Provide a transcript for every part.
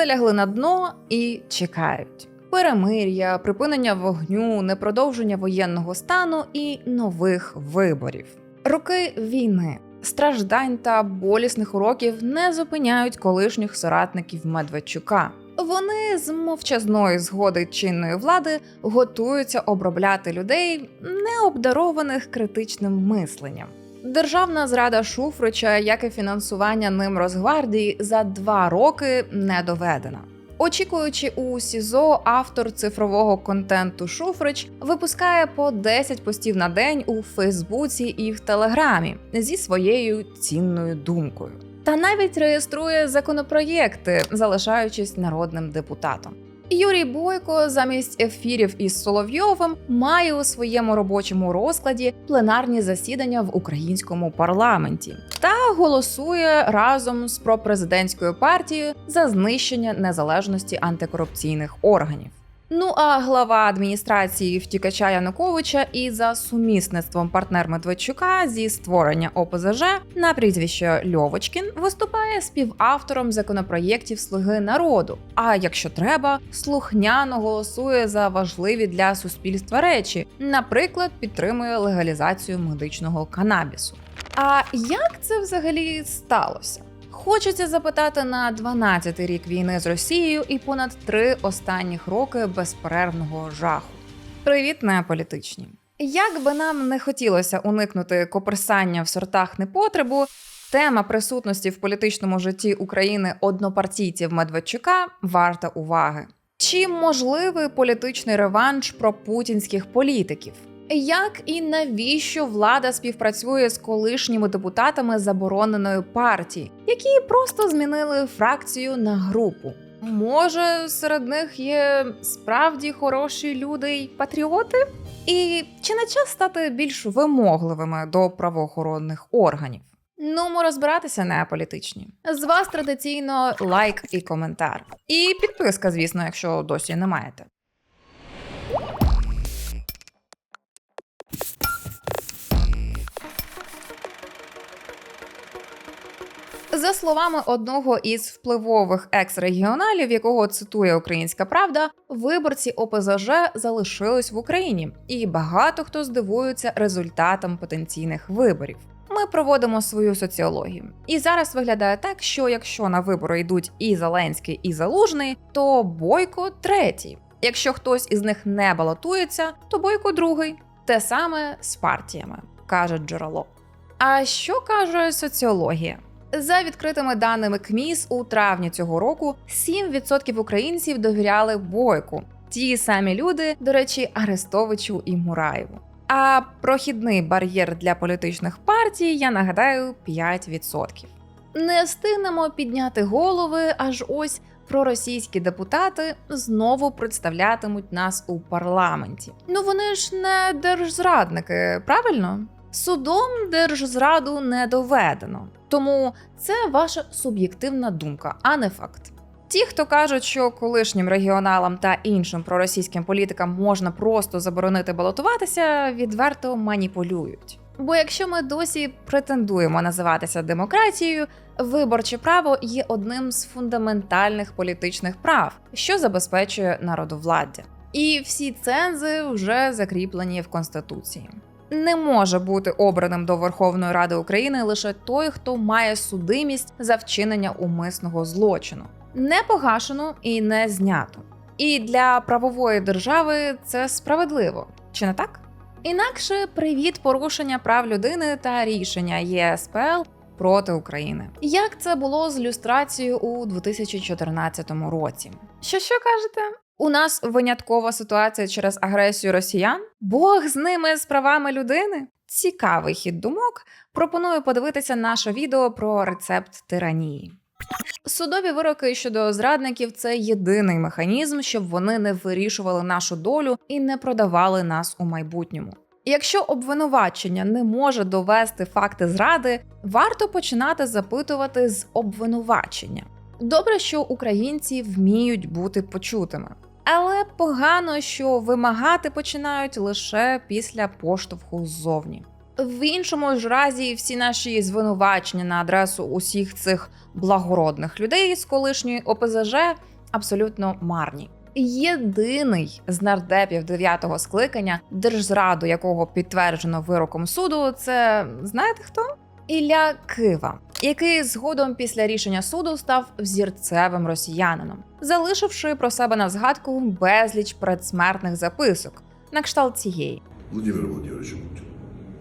залягли на дно і чекають. Перемир'я, припинення вогню, непродовження воєнного стану і нових виборів. Роки війни, страждань та болісних уроків не зупиняють колишніх соратників Медведчука. Вони з мовчазної згоди чинної влади готуються обробляти людей, необдарованих критичним мисленням. Державна зрада Шуфрича, як і фінансування ним Росгвардії, за два роки не доведена. Очікуючи у СІЗО, автор цифрового контенту Шуфрич випускає по 10 постів на день у Фейсбуці і в Телеграмі зі своєю цінною думкою. Та навіть реєструє законопроєкти, залишаючись народним депутатом. Юрій Бойко замість ефірів із Соловйовим має у своєму робочому розкладі пленарні засідання в українському парламенті та голосує разом з пропрезидентською партією за знищення незалежності антикорупційних органів. Ну а глава адміністрації втікача Януковича і за сумісництвом партнер Медведчука зі створення ОПЗЖ на прізвище Льовочкін виступає співавтором законопроєктів Слуги народу. А якщо треба, слухняно голосує за важливі для суспільства речі, наприклад, підтримує легалізацію медичного канабісу. А як це взагалі сталося? Хочеться запитати на 12-й рік війни з Росією і понад три останніх роки безперервного жаху. Привіт, неполітичні. Як би нам не хотілося уникнути коперсання в сортах непотребу, тема присутності в політичному житті України однопартійців Медведчука варта уваги. Чи можливий політичний реванш про путінських політиків? Як і навіщо влада співпрацює з колишніми депутатами забороненої партії, які просто змінили фракцію на групу? Може, серед них є справді хороші люди й патріоти? І чи не час стати більш вимогливими до правоохоронних органів? Ну, ми розбиратися не політичні. З вас традиційно лайк і коментар. І підписка, звісно, якщо досі не маєте. За словами одного із впливових екс-регіоналів, якого цитує Українська Правда, виборці ОПЗЖ залишились в Україні, і багато хто здивується результатам потенційних виборів. Ми проводимо свою соціологію, і зараз виглядає так, що якщо на вибори йдуть і Зеленський, і Залужний, то Бойко третій. Якщо хтось із них не балотується, то Бойко другий. Те саме з партіями, каже джерело. А що каже соціологія? За відкритими даними КМІС, у травні цього року 7% українців довіряли бойку. Ті самі люди, до речі, Арестовичу і Мураєву. А прохідний бар'єр для політичних партій, я нагадаю, 5%. Не встигнемо підняти голови, аж ось проросійські депутати знову представлятимуть нас у парламенті. Ну вони ж не держзрадники, правильно? Судом держзраду не доведено. Тому це ваша суб'єктивна думка, а не факт. Ті, хто кажуть, що колишнім регіоналам та іншим проросійським політикам можна просто заборонити балотуватися, відверто маніпулюють. Бо якщо ми досі претендуємо називатися демократією, виборче право є одним з фундаментальних політичних прав, що забезпечує народовладдя. І всі цензи вже закріплені в конституції. Не може бути обраним до Верховної Ради України лише той, хто має судимість за вчинення умисного злочину, не погашено і не знято. І для правової держави це справедливо, чи не так? Інакше привіт порушення прав людини та рішення ЄСПЛ проти України. Як це було з люстрацією у 2014 році? Що що кажете? У нас виняткова ситуація через агресію росіян? Бог з ними з правами людини? Цікавий хід думок. Пропоную подивитися наше відео про рецепт тиранії. Судові вироки щодо зрадників це єдиний механізм, щоб вони не вирішували нашу долю і не продавали нас у майбутньому. Якщо обвинувачення не може довести факти зради, варто починати запитувати з обвинувачення. Добре, що українці вміють бути почутими. Але погано, що вимагати починають лише після поштовху ззовні. В іншому ж разі всі наші звинувачення на адресу усіх цих благородних людей з колишньої ОПЗЖ абсолютно марні. Єдиний з нардепів дев'ятого скликання, держзраду якого підтверджено вироком суду, це знаєте хто? Ілля Кива, який згодом після рішення суду став взірцевим росіянином, залишивши про себе на згадку безліч предсмертних записок на кшталт цієї. Владимир Владимирович Путин,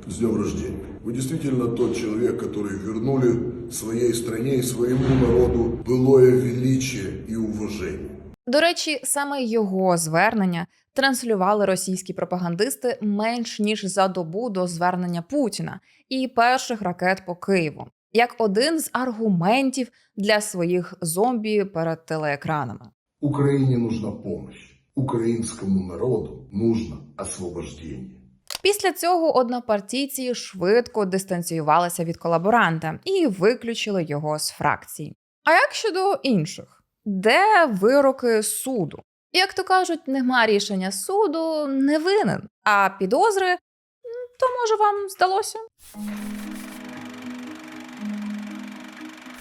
с днем рождения. Вы действительно тот человек, который вернули своей стране и своему народу былое величие и уважение. До речі, саме його звернення транслювали російські пропагандисти менш ніж за добу до звернення Путіна і перших ракет по Києву, як один з аргументів для своїх зомбі перед телеекранами. Украине нужна помощь. Украинскому народу нужно освобождение. Після цього однопартійці швидко дистанціювалися від колаборанта і виключили його з фракції. А як щодо інших, де вироки суду? Як то кажуть, нема рішення суду, не винен, а підозри, то може вам здалося?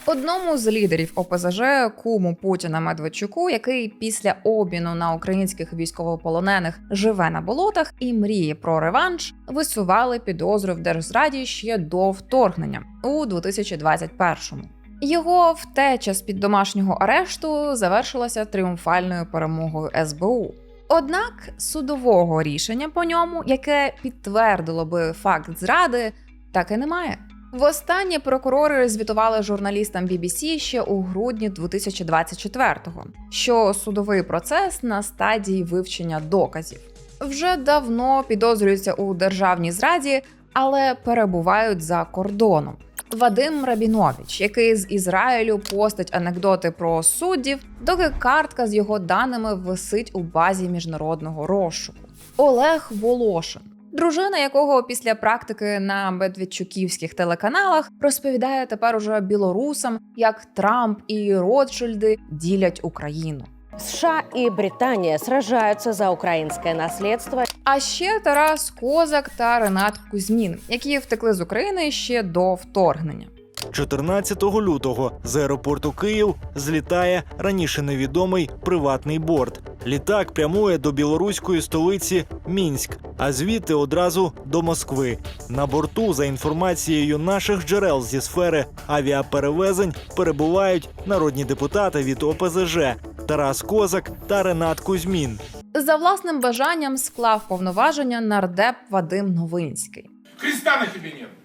Одному з лідерів ОПЗЖ куму Путіна Медведчуку, який після обміну на українських військовополонених живе на болотах і мріє про реванш, висували підозру в держзраді ще до вторгнення у 2021-му. Його втеча з під домашнього арешту завершилася тріумфальною перемогою СБУ. Однак судового рішення по ньому, яке підтвердило би факт зради, так і немає. Востаннє прокурори звітували журналістам BBC ще у грудні 2024-го, що судовий процес на стадії вивчення доказів. Вже давно підозрюються у державній зраді, але перебувають за кордоном. Вадим Рабінович, який з Ізраїлю постить анекдоти про суддів, доки картка з його даними висить у базі міжнародного розшуку. Олег Волошин, дружина якого після практики на медведчуківських телеканалах розповідає тепер уже білорусам, як Трамп і Ротшильди ділять Україну. США и Британия сражаются за украинское наследство. А ще Тарас Козак та Ренат Кузьмін, які втекли з України ще до вторгнення. 14 лютого з аеропорту Київ злітає раніше невідомий приватний борт. Літак прямує до білоруської столиці Мінськ, а звідти одразу до Москви. На борту, за інформацією наших джерел зі сфери авіаперевезень, перебувають народні депутати від ОПЗЖ Тарас Козак та Ренат Кузьмін. За власним бажанням склав повноваження нардеп Вадим Новинський. Христа на тебе нет.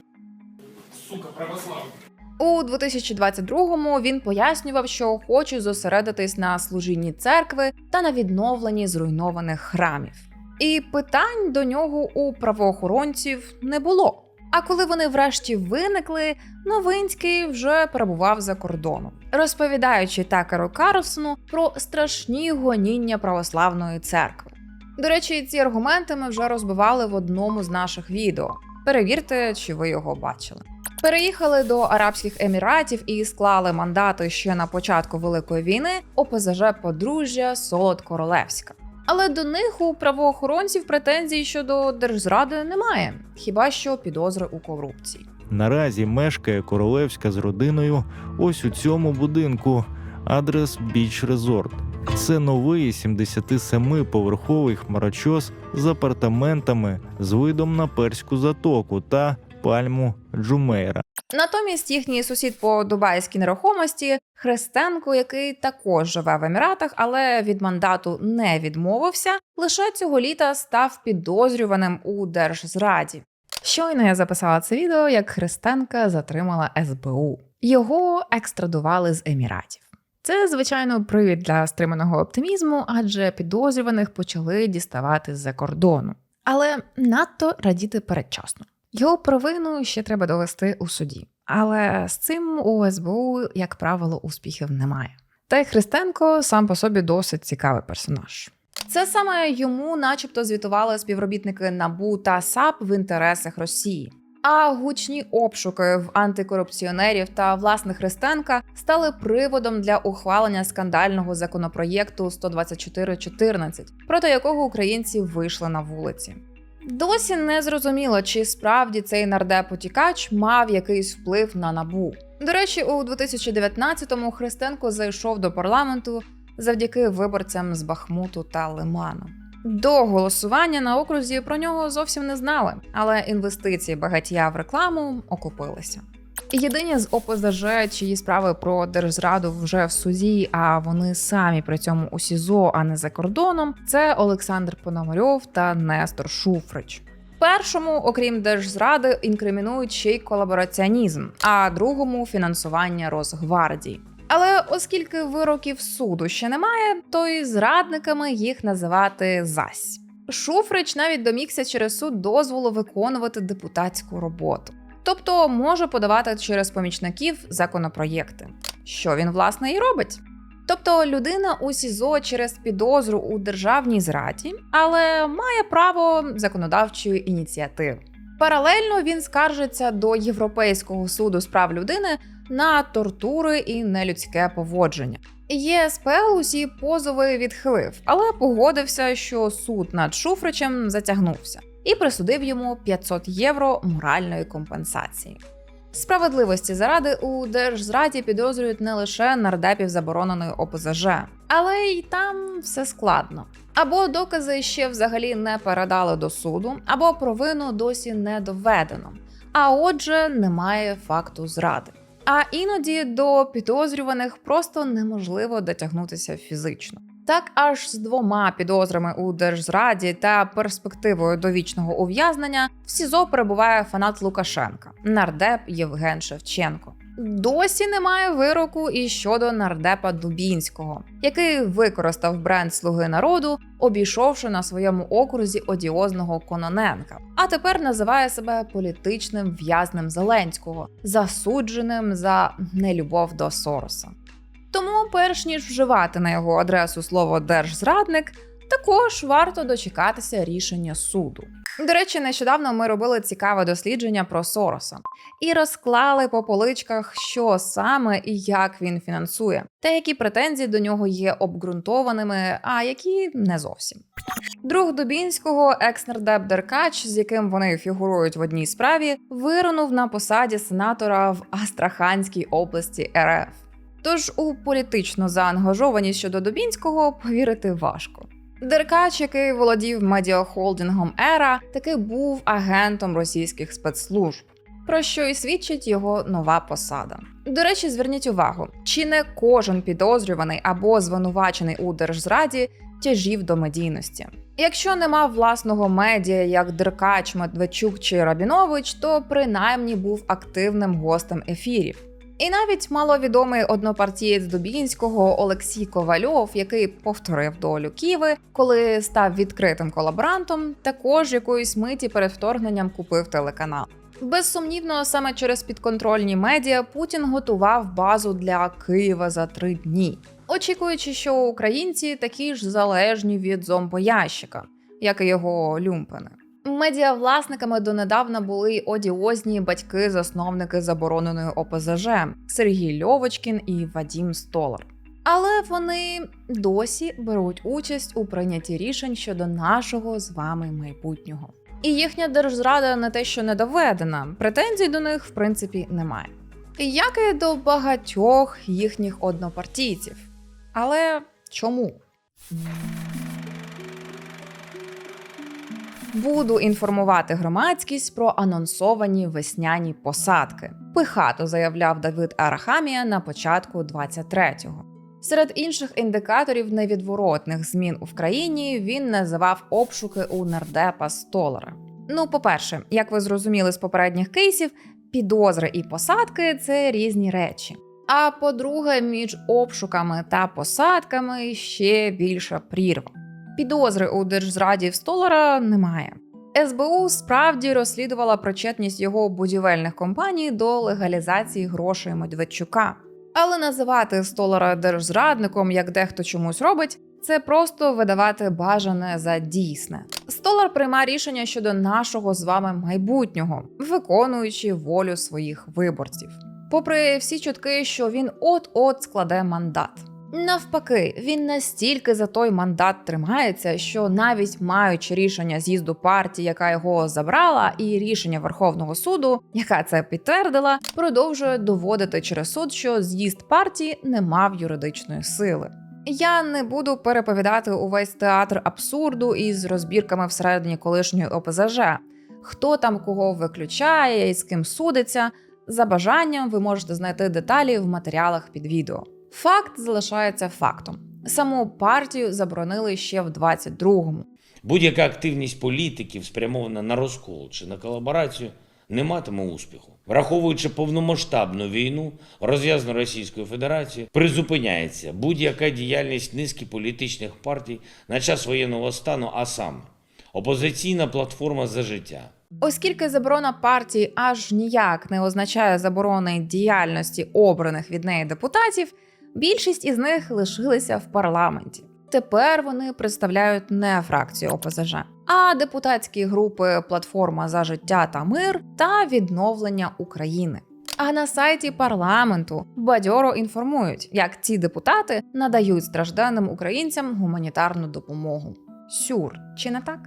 Сука, православный. У 2022-му він пояснював, що хоче зосередитись на служінні церкви та на відновленні зруйнованих храмів. І питань до нього у правоохоронців не було. А коли вони врешті виникли, Новинський вже перебував за кордоном, розповідаючи Такеру Карлсону про страшні гоніння православної церкви. До речі, ці аргументи ми вже розбивали в одному з наших відео. Перевірте, чи ви його бачили. Переїхали до Арабських Еміратів і склали мандати ще на початку Великої війни ОПЗЖ подружжя Солод Королевська. Але до них у правоохоронців претензій щодо держзради немає, хіба що підозри у корупції. Наразі мешкає королевська з родиною ось у цьому будинку. Адрес Біч Резорт. Це новий 77-поверховий хмарочос з апартаментами з видом на перську затоку та пальму Джумейра. Натомість їхній сусід по дубайській нерухомості Христенко, який також живе в Еміратах, але від мандату не відмовився, лише цього літа став підозрюваним у держзраді. Щойно я записала це відео, як Христенка затримала СБУ. Його екстрадували з Еміратів. Це, звичайно, привід для стриманого оптимізму, адже підозрюваних почали діставати з-за кордону. Але надто радіти передчасно. Його провину ще треба довести у суді. Але з цим у СБУ, як правило, успіхів немає. Та й Христенко сам по собі досить цікавий персонаж. Це саме йому, начебто, звітували співробітники НАБУ та САП в інтересах Росії. А гучні обшуки в антикорупціонерів та власне Христенка стали приводом для ухвалення скандального законопроєкту 124.14, проти якого українці вийшли на вулиці. Досі не зрозуміло, чи справді цей нардеп-утікач мав якийсь вплив на набу. До речі, у 2019-му Христенко зайшов до парламенту завдяки виборцям з Бахмуту та Лиману. До голосування на окрузі про нього зовсім не знали, але інвестиції багатія в рекламу окупилися. Єдині з ОПЗЖ, чиї справи про держзраду вже в суді, а вони самі при цьому у СІЗО, а не за кордоном, це Олександр Пономарьов та Нестор Шуфрич. Першому, окрім держзради, інкримінують ще й колабораціонізм, а другому фінансування Росгвардії. Але оскільки вироків суду ще немає, то й зрадниками їх називати зась. Шуфрич навіть домігся через суд дозволу виконувати депутатську роботу. Тобто може подавати через помічників законопроєкти, що він власне і робить. Тобто людина у СІЗО через підозру у державній зраді, але має право законодавчої ініціативи. Паралельно він скаржиться до Європейського суду з прав людини на тортури і нелюдське поводження. ЄСПЛ усі позови відхилив, але погодився, що суд над Шуфричем затягнувся і присудив йому 500 євро моральної компенсації. Справедливості заради у держзраді підозрюють не лише нардепів забороненої ОПЗЖ, але й там все складно. Або докази ще взагалі не передали до суду, або провину досі не доведено. А отже, немає факту зради. А іноді до підозрюваних просто неможливо дотягнутися фізично. Так аж з двома підозрами у держзраді та перспективою довічного ув'язнення в СІЗО перебуває фанат Лукашенка, нардеп Євген Шевченко. Досі немає вироку і щодо нардепа Дубінського, який використав бренд Слуги народу, обійшовши на своєму окрузі одіозного Кононенка, а тепер називає себе політичним в'язнем Зеленського, засудженим за нелюбов до Сороса. Тому, перш ніж вживати на його адресу слово держзрадник, також варто дочекатися рішення суду. До речі, нещодавно ми робили цікаве дослідження про Сороса і розклали по поличках, що саме і як він фінансує, та які претензії до нього є обґрунтованими, а які не зовсім. Друг Дубінського, екс-нардеп Деркач, з яким вони фігурують в одній справі, вирунув на посаді сенатора в Астраханській області РФ. Тож у політичну заангажованість щодо Дубінського повірити важко. Деркач, який володів медіахолдингом Ера, таки був агентом російських спецслужб, про що і свідчить його нова посада. До речі, зверніть увагу, чи не кожен підозрюваний або звинувачений у держзраді тяжів до медійності. Якщо не мав власного медіа, як Деркач, Медведчук чи Рабінович, то принаймні був активним гостем ефірів. І навіть маловідомий однопартієць Дубінського Олексій Ковальов, який повторив долю Ківи, коли став відкритим колаборантом, також якоїсь миті перед вторгненням купив телеканал. Безсумнівно, саме через підконтрольні медіа Путін готував базу для Києва за три дні, очікуючи, що українці такі ж залежні від зомбоящика, як і його люмпени. Медіавласниками донедавна були одіозні батьки-засновники забороненої ОПЗЖ Сергій Льовочкін і Вадім Столар. Але вони досі беруть участь у прийнятті рішень щодо нашого з вами майбутнього. І їхня держзрада не те, що не доведена, претензій до них в принципі немає. Як і до багатьох їхніх однопартійців. Але чому? Буду інформувати громадськість про анонсовані весняні посадки. Пихато заявляв Давид Арахамія на початку 23-го. Серед інших індикаторів невідворотних змін у країні він називав обшуки у нардепа Столара. Ну, по-перше, як ви зрозуміли з попередніх кейсів, підозри і посадки це різні речі. А по-друге, між обшуками та посадками ще більша прірва. Підозри у держзраді в Столара немає. СБУ справді розслідувала причетність його будівельних компаній до легалізації грошей Медведчука. Але називати Столара держзрадником, як дехто чомусь робить, це просто видавати бажане за дійсне. Столар приймає рішення щодо нашого з вами майбутнього, виконуючи волю своїх виборців. Попри всі чутки, що він от-от складе мандат. Навпаки, він настільки за той мандат тримається, що навіть маючи рішення з'їзду партії, яка його забрала, і рішення Верховного суду, яка це підтвердила, продовжує доводити через суд, що з'їзд партії не мав юридичної сили. Я не буду переповідати увесь театр абсурду із розбірками всередині колишньої ОПЗЖ, хто там кого виключає і з ким судиться. За бажанням ви можете знайти деталі в матеріалах під відео. Факт залишається фактом. Саму партію заборонили ще в 22-му. Будь-яка активність політиків, спрямована на розкол чи на колаборацію, не матиме успіху. Враховуючи повномасштабну війну, розв'язану Російською Федерацією, призупиняється будь-яка діяльність низки політичних партій на час воєнного стану, а саме опозиційна платформа за життя, Оскільки заборона партії аж ніяк не означає заборони діяльності обраних від неї депутатів, більшість із них лишилися в парламенті. Тепер вони представляють не фракцію ОПЗЖ, а депутатські групи Платформа за життя та мир та відновлення України. А на сайті парламенту бадьоро інформують, як ці депутати надають стражданим українцям гуманітарну допомогу. Сюр, чи не так?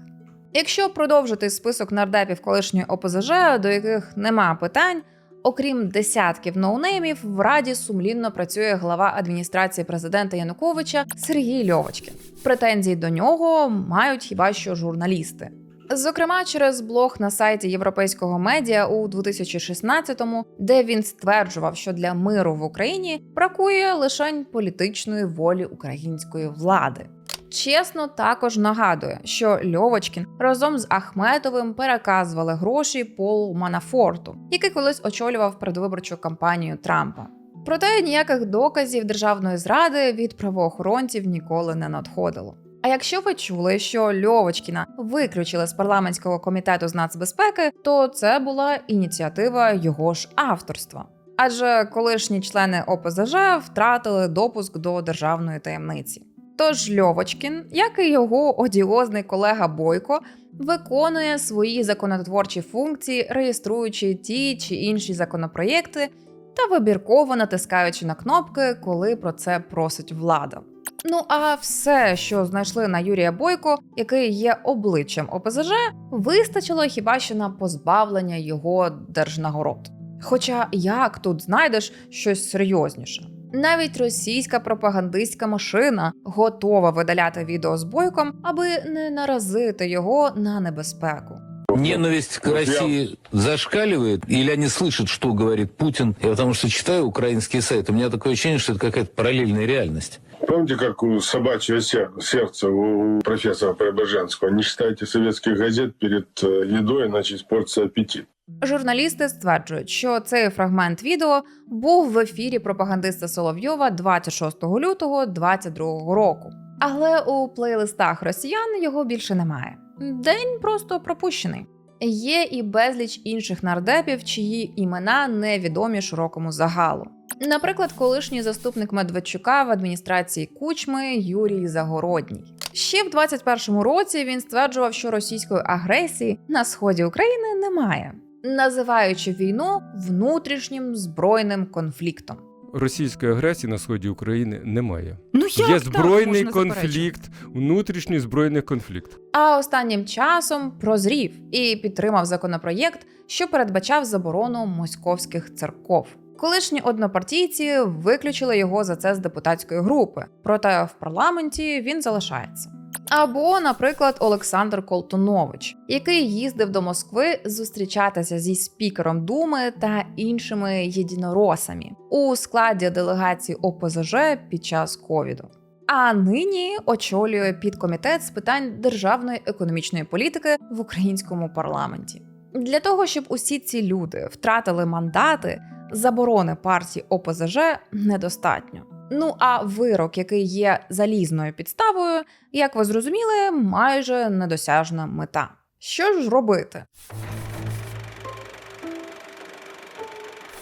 Якщо продовжити список нардепів колишньої ОПЗЖ, до яких нема питань, окрім десятків ноунеймів, в раді сумлінно працює глава адміністрації президента Януковича Сергій Льовочкін. Претензії до нього мають хіба що журналісти. Зокрема, через блог на сайті європейського медіа у 2016-му, де він стверджував, що для миру в Україні бракує лише політичної волі української влади. Чесно, також нагадує, що Льовочкін разом з Ахметовим переказували гроші Полу Манафорту, який колись очолював передвиборчу кампанію Трампа. Проте ніяких доказів державної зради від правоохоронців ніколи не надходило. А якщо ви чули, що Льовочкіна виключили з парламентського комітету з нацбезпеки, то це була ініціатива його ж авторства. Адже колишні члени ОПЗЖ втратили допуск до державної таємниці. Тож Льовочкін, як і його одіозний колега Бойко, виконує свої законотворчі функції, реєструючи ті чи інші законопроєкти та вибірково натискаючи на кнопки, коли про це просить влада. Ну а все, що знайшли на Юрія Бойко, який є обличчям ОПЗЖ, вистачило хіба що на позбавлення його держнагород. Хоча як тут знайдеш щось серйозніше? Навіть російська пропагандистська машина готова видаляти відео з бойком, аби не наразити його на небезпеку. Ненависть к России зашкаливает, или они слышат, что говорит Путин. Я потому что читаю украинские сайты, у меня такое ощущение, что это какая-то параллельная реальность. Помните, как у собачьего сер- сердца у профессора Преображенского? Не читайте советских газет перед э, едой, иначе испортится аппетит. Журналісти стверджують, що цей фрагмент відео був в ефірі пропагандиста Соловйова 26 лютого 2022 року. Але у плейлистах росіян його більше немає. День просто пропущений. Є і безліч інших нардепів, чиї імена невідомі широкому загалу. Наприклад, колишній заступник Медведчука в адміністрації Кучми Юрій Загородній. Ще в 21-му році він стверджував, що російської агресії на сході України немає, називаючи війну внутрішнім збройним конфліктом. Російської агресії на сході України немає. Ну Є збройний конфлікт, внутрішній збройний конфлікт. А останнім часом прозрів і підтримав законопроєкт, що передбачав заборону московських церков. Колишні однопартійці виключили його за це з депутатської групи, проте в парламенті він залишається. Або, наприклад, Олександр Колтунович, який їздив до Москви зустрічатися зі спікером Думи та іншими єдиноросами у складі делегації ОПЗЖ під час ковіду. А нині очолює підкомітет з питань державної економічної політики в українському парламенті. Для того щоб усі ці люди втратили мандати, заборони партії ОПЗЖ недостатньо. Ну а вирок, який є залізною підставою, як ви зрозуміли, майже недосяжна мета. Що ж робити?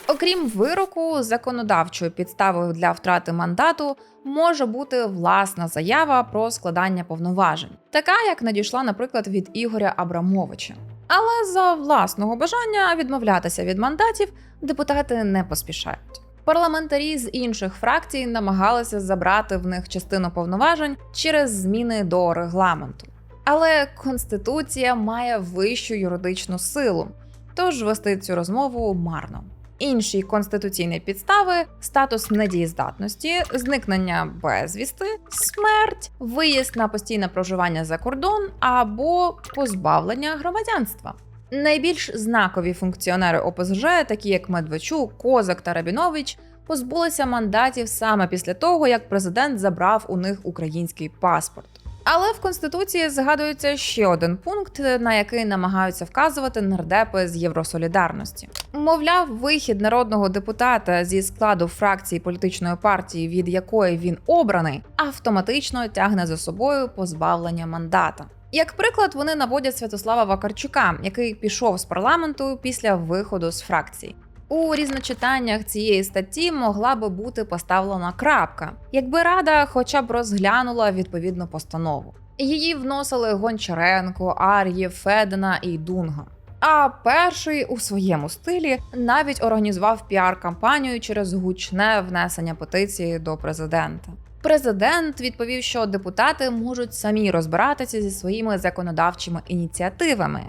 Окрім вироку, законодавчою підставою для втрати мандату може бути власна заява про складання повноважень, така як надійшла, наприклад, від Ігоря Абрамовича. Але за власного бажання відмовлятися від мандатів депутати не поспішають. Парламентарі з інших фракцій намагалися забрати в них частину повноважень через зміни до регламенту. Але конституція має вищу юридичну силу, тож вести цю розмову марно. Інші конституційні підстави статус недієздатності, зникнення безвісти, смерть, виїзд на постійне проживання за кордон або позбавлення громадянства. Найбільш знакові функціонери ОПЗЖ, такі як Медведчук, Козак та Рабінович, позбулися мандатів саме після того, як президент забрав у них український паспорт. Але в конституції згадується ще один пункт, на який намагаються вказувати нардепи з Євросолідарності. Мовляв, вихід народного депутата зі складу фракції політичної партії, від якої він обраний, автоматично тягне за собою позбавлення мандата. Як приклад, вони наводять Святослава Вакарчука, який пішов з парламенту після виходу з фракції. У різночитаннях цієї статті могла би бути поставлена крапка, якби рада хоча б розглянула відповідну постанову. Її вносили Гончаренко, Ар'єв, Федена і Дунга. А перший у своєму стилі навіть організував піар-кампанію через гучне внесення петиції до президента. Президент відповів, що депутати можуть самі розбиратися зі своїми законодавчими ініціативами,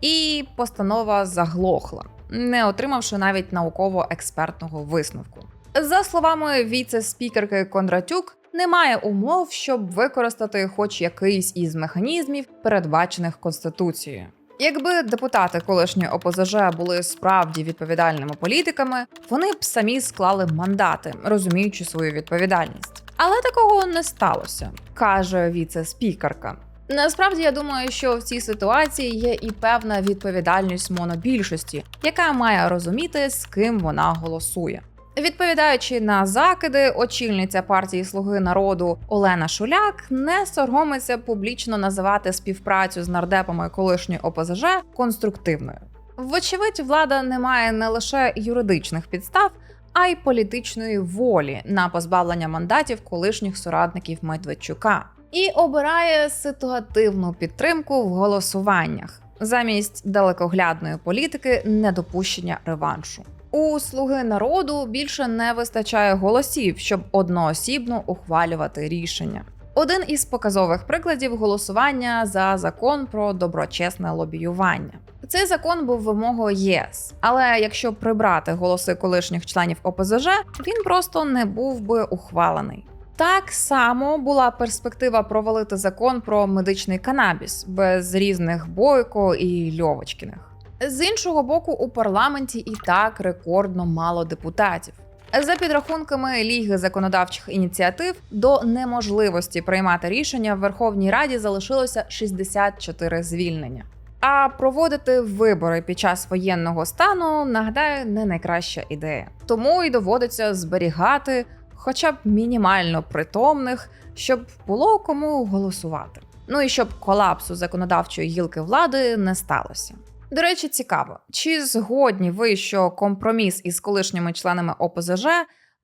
і постанова заглохла, не отримавши навіть науково-експертного висновку. За словами віце-спікерки Кондратюк, немає умов, щоб використати хоч якийсь із механізмів, передбачених конституцією. Якби депутати колишньої ОПЗЖ були справді відповідальними політиками, вони б самі склали мандати, розуміючи свою відповідальність. Але такого не сталося, каже віце-спікерка. Насправді я думаю, що в цій ситуації є і певна відповідальність монобільшості, яка має розуміти, з ким вона голосує. Відповідаючи на закиди, очільниця партії Слуги народу Олена Шуляк не соромиться публічно називати співпрацю з нардепами колишньої ОПЗЖ конструктивною. Вочевидь, влада не має не лише юридичних підстав, а й політичної волі на позбавлення мандатів колишніх соратників Медведчука і обирає ситуативну підтримку в голосуваннях замість далекоглядної політики недопущення реваншу. У слуги народу більше не вистачає голосів, щоб одноосібно ухвалювати рішення. Один із показових прикладів голосування за закон про доброчесне лобіювання. Цей закон був вимогою ЄС, але якщо прибрати голоси колишніх членів ОПЗЖ, він просто не був би ухвалений. Так само була перспектива провалити закон про медичний канабіс без різних бойко і льовочкіних. З іншого боку, у парламенті і так рекордно мало депутатів. За підрахунками Ліги законодавчих ініціатив, до неможливості приймати рішення в Верховній Раді залишилося 64 звільнення. А проводити вибори під час воєнного стану, нагадаю, не найкраща ідея. Тому і доводиться зберігати хоча б мінімально притомних, щоб було кому голосувати. Ну і щоб колапсу законодавчої гілки влади не сталося. До речі, цікаво, чи згодні ви, що компроміс із колишніми членами ОПЗЖ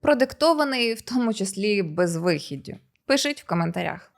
продиктований в тому числі безвихіддю? Пишіть в коментарях.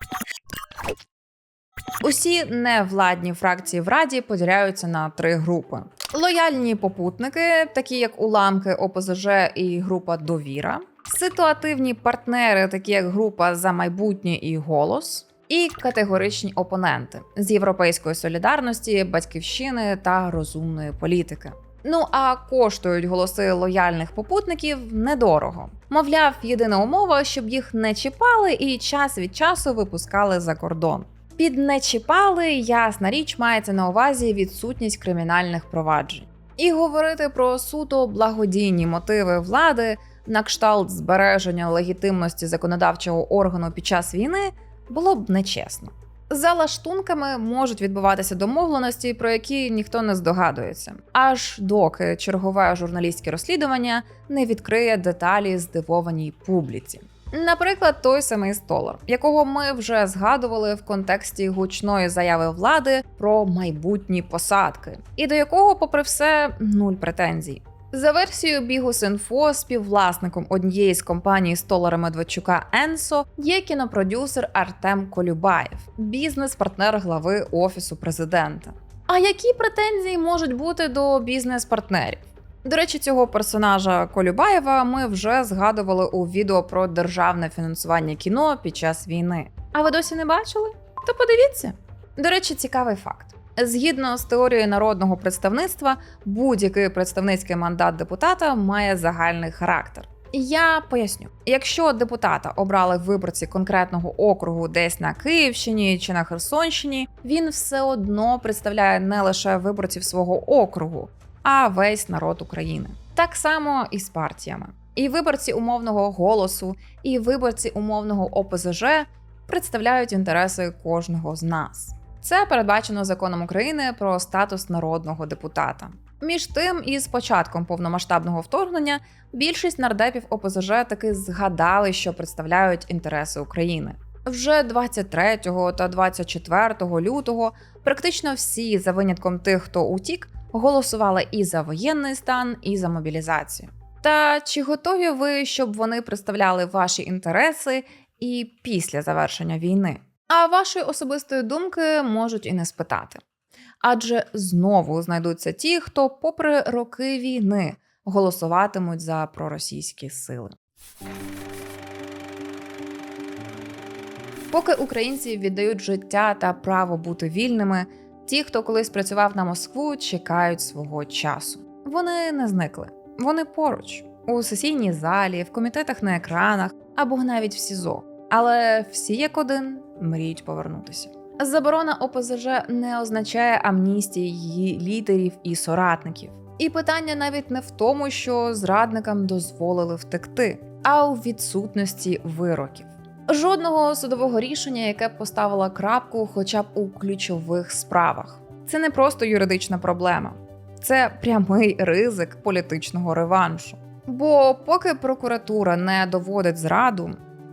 Усі невладні фракції в Раді поділяються на три групи: лояльні попутники, такі як уламки ОПЗЖ і група Довіра, ситуативні партнери, такі як група за майбутнє і голос, і категоричні опоненти з європейської солідарності, батьківщини та розумної політики. Ну а коштують голоси лояльних попутників недорого. Мовляв, єдина умова, щоб їх не чіпали і час від часу випускали за кордон. Під не чіпали, ясна річ, мається на увазі відсутність кримінальних проваджень. І говорити про суто благодійні мотиви влади на кшталт збереження легітимності законодавчого органу під час війни було б нечесно. За лаштунками можуть відбуватися домовленості, про які ніхто не здогадується, аж доки чергове журналістське розслідування не відкриє деталі здивованій публіці. Наприклад, той самий Столар, якого ми вже згадували в контексті гучної заяви влади про майбутні посадки, і до якого, попри все, нуль претензій. За версією Бігус.Інфо, співвласником однієї з компаній Столара Медведчука Енсо є кінопродюсер Артем Колюбаєв, бізнес-партнер глави офісу президента. А які претензії можуть бути до бізнес-партнерів? До речі, цього персонажа Колюбаєва ми вже згадували у відео про державне фінансування кіно під час війни. А ви досі не бачили? То подивіться. До речі, цікавий факт. Згідно з теорією народного представництва, будь-який представницький мандат депутата має загальний характер. Я поясню: якщо депутата обрали виборці конкретного округу десь на Київщині чи на Херсонщині, він все одно представляє не лише виборців свого округу, а весь народ України. Так само і з партіями. І виборці умовного голосу, і виборці умовного ОПЗЖ представляють інтереси кожного з нас. Це передбачено законом України про статус народного депутата. Між тим, із початком повномасштабного вторгнення більшість нардепів ОПЗЖ таки згадали, що представляють інтереси України. Вже 23 та 24 лютого практично всі, за винятком тих, хто утік, голосували і за воєнний стан, і за мобілізацію. Та чи готові ви, щоб вони представляли ваші інтереси і після завершення війни? А вашої особистої думки можуть і не спитати. Адже знову знайдуться ті, хто, попри роки війни, голосуватимуть за проросійські сили. Поки українці віддають життя та право бути вільними, ті, хто колись працював на Москву, чекають свого часу. Вони не зникли, вони поруч у сесійній залі, в комітетах на екранах або навіть в СІЗО. Але всі як один мріють повернутися. Заборона ОПЗЖ не означає амністії її лідерів і соратників. І питання навіть не в тому, що зрадникам дозволили втекти, а у відсутності вироків. Жодного судового рішення, яке б поставило крапку, хоча б у ключових справах. Це не просто юридична проблема, це прямий ризик політичного реваншу. Бо поки прокуратура не доводить зраду,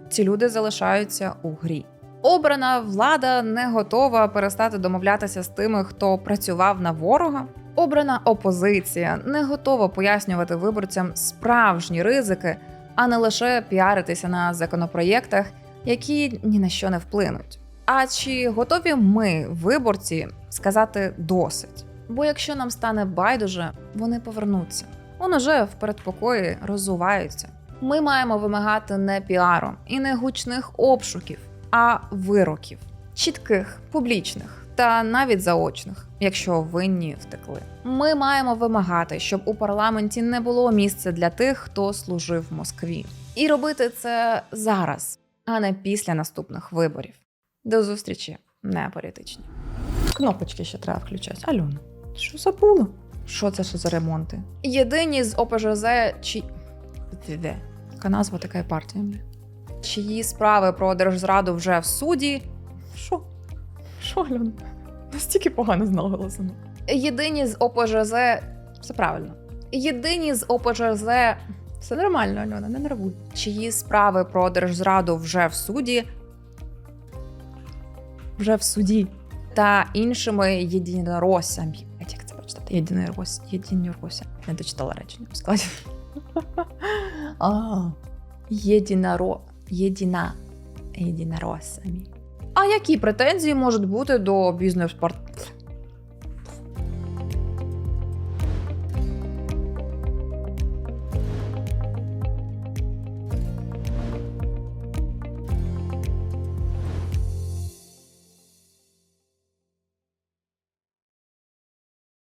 ці люди залишаються у грі. Обрана влада не готова перестати домовлятися з тими, хто працював на ворога. Обрана опозиція не готова пояснювати виборцям справжні ризики, а не лише піаритися на законопроєктах, які ні на що не вплинуть. А чи готові ми, виборці, сказати досить? Бо якщо нам стане байдуже, вони повернуться. Вони вже в передпокої розуваються. Ми маємо вимагати не піару і не гучних обшуків, а вироків чітких, публічних та навіть заочних, якщо винні втекли. Ми маємо вимагати, щоб у парламенті не було місця для тих, хто служив в Москві, і робити це зараз, а не після наступних виборів. До зустрічі, не політичні. Кнопочки ще треба включати. Альона, що забула? Що це що за ремонти? Єдині з ОПЖЗ чи. Де? Яка назва така партія? Чиї справи про держзраду вже в суді? Що? Що, Альона? Настільки погано знала голосину. Єдині з ОПЖЗ. Все правильно. Єдині з ОПЖЗ. Все нормально, Альона, не нервуй. Чиї справи про держзраду вже в суді. Вже в суді. Та іншими єдиноросами. Як це прочитати? Єдинорос. Єдинорося. Не дочитала речення в складі. Єдиноро. Єдина. Єдиноросами. А які претензії можуть бути до бізнес-парт...